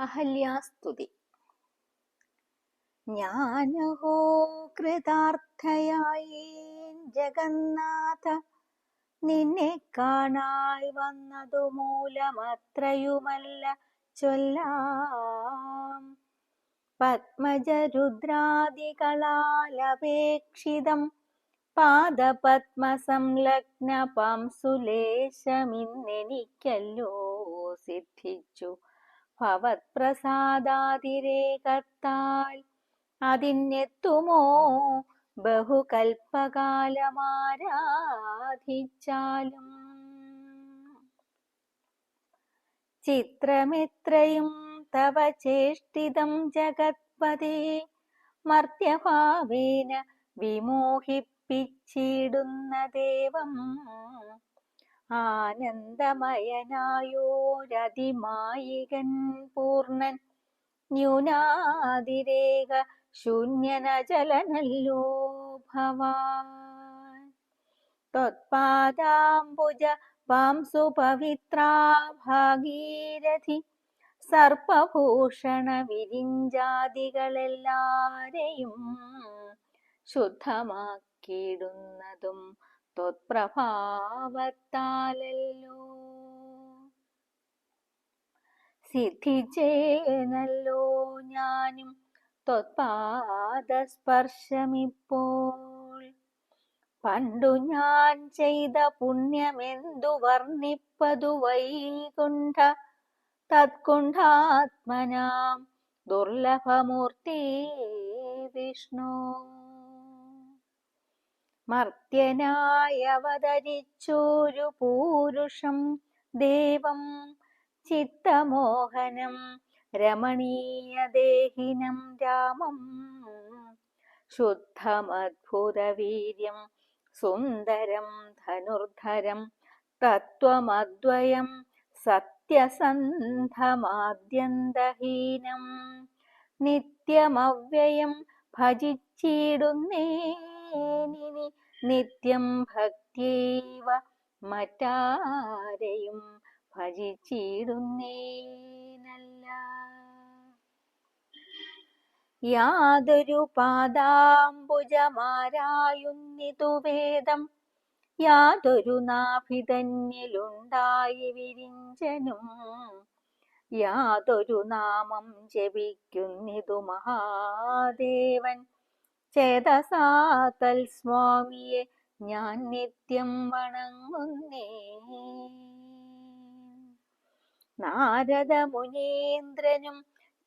അഹല്യാസ്തുതി. ജ്ഞാനഹോ കൃതാർത്ഥയായി ജഗന്നാഥ നിന്നെ കാണായി വന്നതു മൂലമത്രയുമല്ല ചൊല്ലാം. പത്മജരുദ്രാദികളാലപേക്ഷിതം പാദപത്മസംലഗ്ന പാംസുലേശമിന്നെനിക്കല്ലോ സിദ്ധിച്ചു. ഭവത്പ്രസാദാതിരേകത്താൽ അതിനെത്തുമോ? ബഹുകൽപ്പകാലമാരാധിച്ചാലും. ചിത്രമെത്രയും തവ ചേഷ്ടിതം ജഗത്പതേ മർത്യഭാവേന വിമോഹിപ്പിച്ചിടുന്ന ദേവം ആനന്ദമയനായോരതിമായികൻ പൂർണൻ. ന്യൂനാതിരേക ശൂന്യനചലനല്ലോ ഭവാൻ. ത്വത്പാദാംബുജ വാംസു പവിത്രാ ഭാഗീരഥി. സർപ്പഭൂഷണ വിരിഞ്ചാദികളെല്ലാരെയും ശുദ്ധമാക്കിയിടുന്നതും ത്വത്പ്രഭാവത്താലല്ലോ സിദ്ധിച്ചേനല്ലോ ഞാനും ത്വത്പാദസ്പർശമിപ്പോൾ പണ്ടു ഞാൻ ചെയ്ത പുണ്യമെന്തു വർണിപ്പതു വൈകുണ്ഠ തത്കുണ്ഠാത്മനാം ദുർലഭമൂർത്തി വിഷ്ണു. മർത്യനായി അവതരിച്ചൊരു പൂരുഷം ദേവം ചിത്തമോഹനം രമണീയദേഹിനം രാമം ശുദ്ധമദ്ഭുതവീര്യം സുന്ദരം ധനുർധരം തത്വമദ്വയം സത്യസന്ധമാദ്യന്തഹീനം നിത്യമവ്യയം ഭജിച്ചിടുന്നേനിനി നിത്യം ഭക്തിയവ മറ്റാരെയും ഭജിച്ചിടുന്നേനല്ല. യാതൊരു പാദാംബുജമാരായുന്നിതു വേദം. യാതൊരു നാഭിതന്നിലുണ്ടായി വിരിഞ്ചനും. യാതൊരു നാമം ജപിക്കുന്നിതു മഹാദേവൻ. ചേതസാ തൽസ്വാമിയെ ഞാൻ നിത്യം വണങ്ങുന്നേ. നാരദ മുനീന്ദ്രനും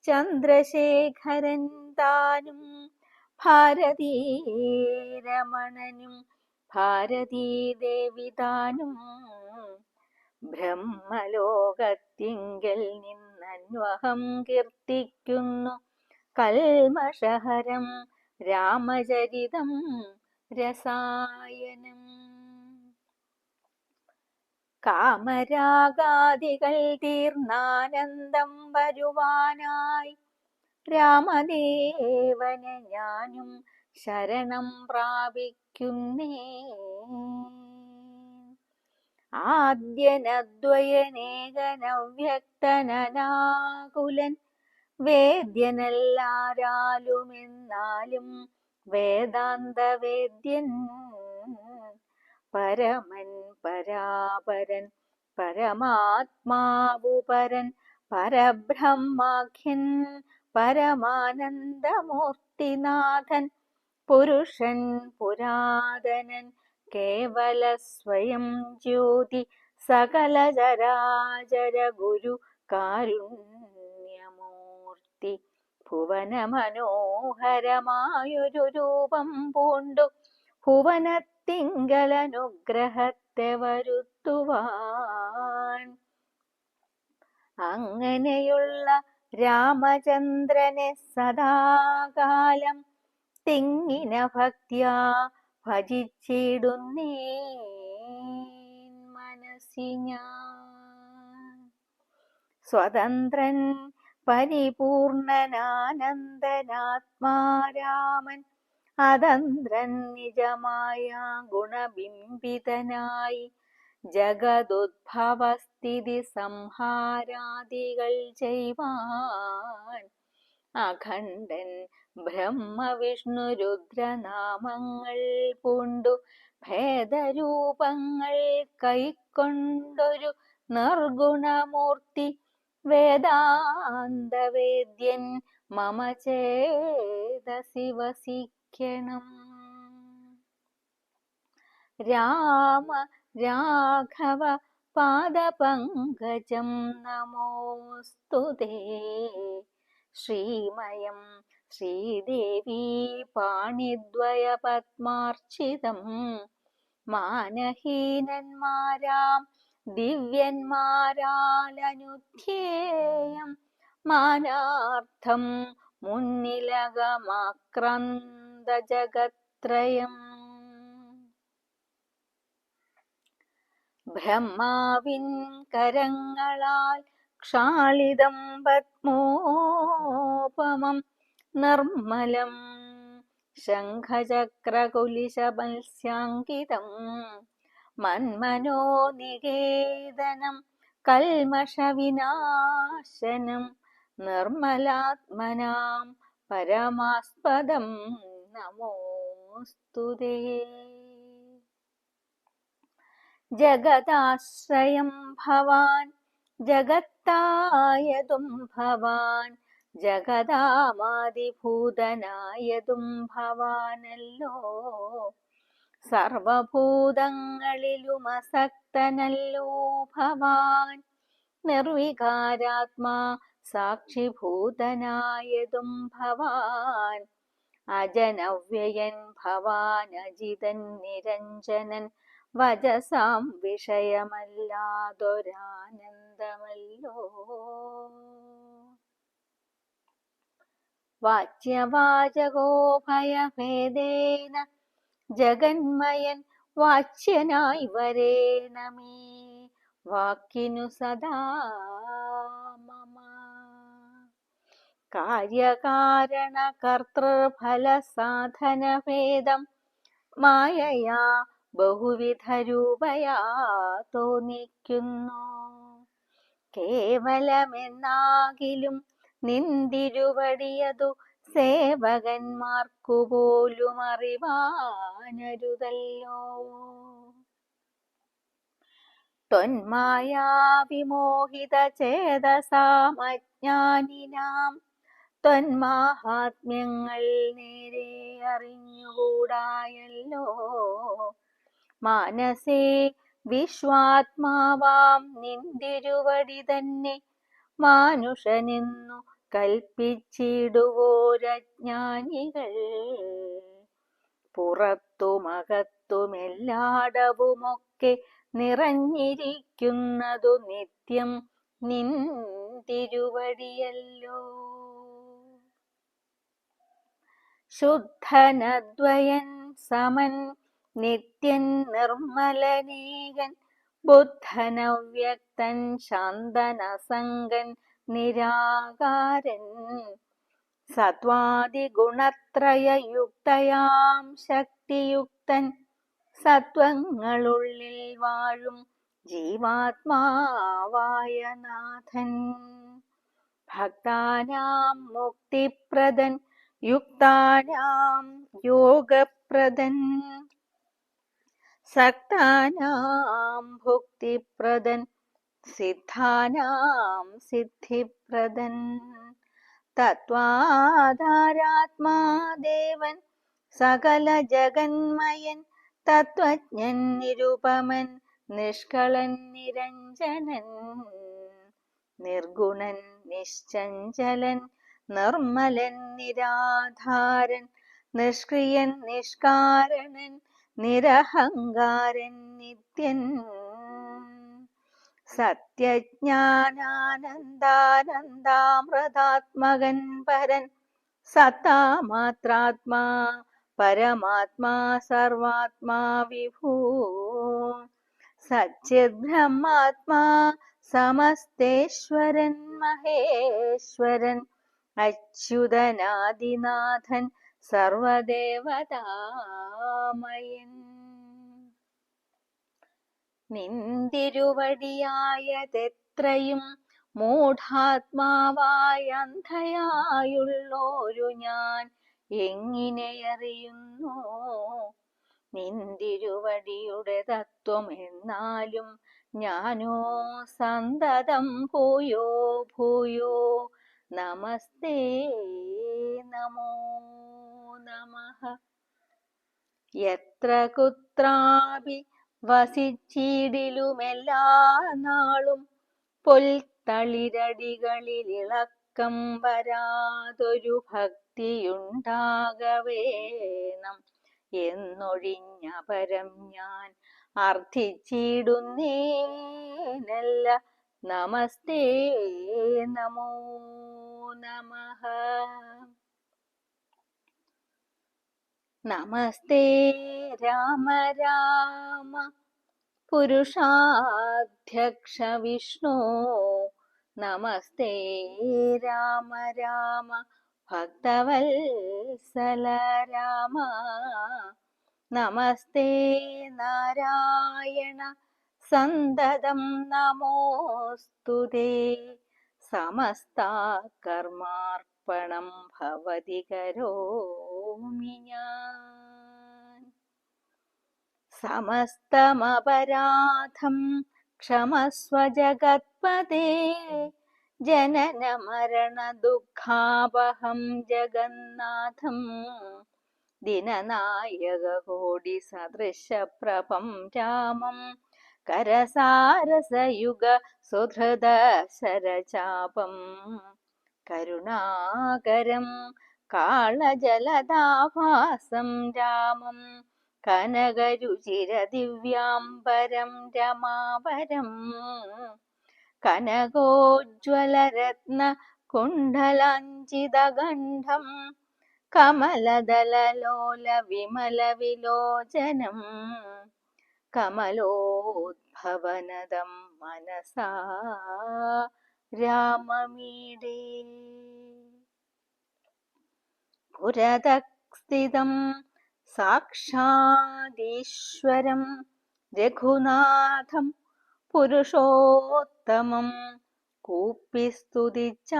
ചന്ദ്രശേഖരൻ താനും ഭാരതീരമണനും ഭാരതീദേവി താനും ബ്രഹ്മലോകത്തിങ്കൽ നിന്നന്വഹം കീർത്തിക്കുന്നു കൽമഷഹരം രാമചരിതം രസായനം. കാമരാഗാദികൾ തീർന്നാനന്ദം വരുവാനായി രാമദേവനെ ഞാനും ശരണം പ്രാപിക്കുന്നേ. ആദ്യനദ്വയനേകനവ്യക്തനാകുലൻ വേദ്യനല്ലാരാലുമെന്നാലും വേദാന്ത വേദ്യൻ പരമൻ പരാപരൻ പരമാത്മാവുപരൻ പരബ്രഹ്മാഖ്യൻ പരമാനന്ദമൂർത്തിനാഥൻ പുരുഷൻ പുരാതനൻ കേവല സ്വയം ജ്യോതി സകല ഗുരു ഗുരു കാരുണ്യമൂർത്തി ഭുവന മനോഹരമായൊരു രൂപം പൂണ്ടു. ഭുവനത്തിങ്കലനുഗ്രഹത്തെ വരുത്തുവാൻ അങ്ങനെയുള്ള രാമചന്ദ്രനെ സദാകാലം തിങ്ങിന ഭക്തിയാ ഭജിച്ചിടുന്നേ മനസ്സി ഞാൻ. സ്വതന്ത്രൻ പരിപൂർണനാനന്ദനാത്മാരാമൻ അതന്ത്രൻ നിജമായ ഗുണബിംബിതനായി ജഗതുദ്ഭവസ്ഥിതി സംഹാരാദികൾ ചെയ്യുവാൻ അഖണ്ഡൻ ബ്രഹ്മവിഷ്ണു രുദ്രനാമങ്ങൾ പൂണ്ടു ഭേദരൂപങ്ങൾ കൈക്കൊണ്ടൊരു നിർഗുണമൂർത്തി വേദാന്തവേദ്യൻ മമ ചേതസി വസിക്കണം രാമ രാഘവ പാദപങ്കജം നമോസ്തു ശ്രീമയം ശ്രീദേവി പാണിദ്വയപത്മാർച്ചിതം. മാനഹീനന്മാരാം ദിവ്യന്മാരാലനുധ്യേയം മാനാർത്ഥം മുന്നിലകമാക്രന്ത ജഗത്രയം ബ്രഹ്മാവിൻ കരങ്ങളാൽ ക്ഷാളിതം പത്മോപമം നിർമ്മലം ശംഖചക്രകുലിശമത്സ്യാങ്കിതം മന്മനോനികേതനം കൽമഷവിനാശനം നിർമ്മലാത്മനാം പരമാസ്പദം നമോസ്തുതേ ജഗദാശ്രയം ഭവാൻ ജഗത്തായതും ഭവാൻ ജഗദാമാതിഭൂതനായതും ഭവാനല്ലോ. സർവഭൂതങ്ങളിലും അസക്തനല്ലോ ഭവാൻ. നിർവികാരാത്മാ സാക്ഷിഭൂതനായതും ഭവാൻ. അജനവ്യയൻ ഭവാൻ അജിതൻ നിരഞ്ജനൻ. വജസാം വിഷയമല്ലാതൊരാനന്ദമല്ലോ. വാച്യവാചകോഭയഭേദേന ജഗന്മയൻ വാച്യനായി വരേണമേ. വാക്കിനു സദാ മമ. കാര്യകാരണ കർത്തൃഫല സാധനഭേദം മായയാ ബഹുവിധ രൂപയാ തോന്നിക്കുന്നു. കേവലമെന്നാകിലും നിന്തിരുവടിയതു സേവകന്മാർക്കു പോലും അറിവാനരുതല്ലോ. ത്വന്മായാവിമോഹിത ചേതസാമജ്ഞാനിനാം ത്വന്മാഹാത്മ്യങ്ങൾ നേരെ അറിഞ്ഞുകൂടായല്ലോ. മാനസേ വിശ്വാത്മാവാം നിന്തിരുവടി തന്നെ. മാനുഷനെന്നു കൽപ്പിച്ചിടുവോരജ്ഞാനികൾ. പുറത്തുമകത്തുമെല്ലാടവുമൊക്കെ നിറഞ്ഞിരിക്കുന്നതു നിത്യം നിൻ തിരുവടിയല്ലോ ശുദ്ധനദ്വയൻ സമൻ നിത്യൻ നിർമ്മലനേകൻ ബുദ്ധനവ്യക്തൻ ശാന്തനസംഗൻ നിരാകാരൻ. സത്വാദിഗുണത്രയയുക്തയാം ശക്തിയുക്തൻ. സത്വങ്ങളുള്ളിൽ വാഴും ജീവാത്മാവായ നാഥൻ ഭക്താനാം മുക്തിപ്രദൻ യുക്താനാം യോഗപ്രദൻ. സക്താനാം ഭുക്തിപ്രദൻ സിദ്ധാനാം സിദ്ധിപ്രദൻ. തത്വാധാരാത്മാദേവൻ സകല ജഗന്മയൻ തത്വജ്ഞൻ നിരുപമൻ നിഷ്കളൻ നിരഞ്ജനൻ നിർഗുണൻ നിശ്ചഞ്ചലൻ നിർമ്മലൻ നിരാധാരൻ നിഷ്ക്രിയൻ നിഷ്കാരണൻ നിരഹങ്കാരൻ നിത്യൻ. സത്യജ്ഞാനാനന്ദാനന്ദാമൃതാത്മകൻ പരൻ സത്താമാത്രാത്മാ പരമാത്മാ സർവാത്മാ വിഭൂ സച്ചിദ്ബ്രഹ്മാത്മാ സമസ്തേശ്വരൻ മഹേശ്വരൻ അച്യുതനാദിനാഥൻ സർവദേവതാമയൻ നിന്തിരുവടിയായതെത്രയും മൂഢാത്മാവായ അന്ധയായുള്ളോരു ഞാൻ എങ്ങനെയറിയുന്നു? നിന്തിരുവടിയുടെ തത്വം എന്നാലും ഞാനോ സന്തതം ഭൂയോ ഭൂയോ? നമസ്തേ നമോ നമഃ. എത്ര കുത്രാപി വസിച്ചിടിലുമെല്ലാ നാളും പൊൽത്തളിരടികളിൽ ഇളക്കം വരാതൊരു ഭക്തിയുണ്ടാകവേണം എന്നൊഴിഞ്ഞ പരം ഞാൻ അർത്ഥിച്ചിടുന്നേനല്ല നമസ്തേ നമോ നമഃ. നമസ്തേ രാമ രാമ. പുരുഷാധ്യക്ഷ വിഷ്ണു. നമസ്തേ രാമ രാമ. ഭക്തവത്സല രാമ. നമസ്തേ നാരായണ. സന്തതം നമോസ്തുതേ. സമസ്ത കർമാർപ്പണം ഭവതി കരോമി ഞാൻ. സമസ്തമപരാധം ക്ഷമസ്വ ജഗത്പദേ ജനന മരണ ദുഃഖാപഹം ജഗന്നാഥം ദിനനായക കോടി സദൃശപ്രഭം രാമം കരസാരസയുഗ സുഹൃദ ശരചാപം. കരുണാകരം കാളജലദാഭാസം രാമം കനകരുചിരദിവ്യാംബരം രമാവരം കനകോജ്വലരത്ന കുണ്ഡലാഞ്ചിതഗണ്ഡം കമലദലലോല വിമല വിലോചനം കമലോദ്ഭവനദം മനസാ രാമമീടേ പുരതസ്ഥിതം സാക്ഷാദീശ്വരം രഘുനാഥം പുരുഷോത്തമം കൂപ്പി സ്തുതിച്ചാൾ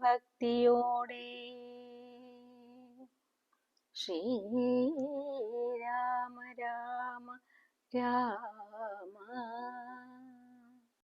ഭക്തിയോടെ. ശ്രീരാമ രാമ രാമ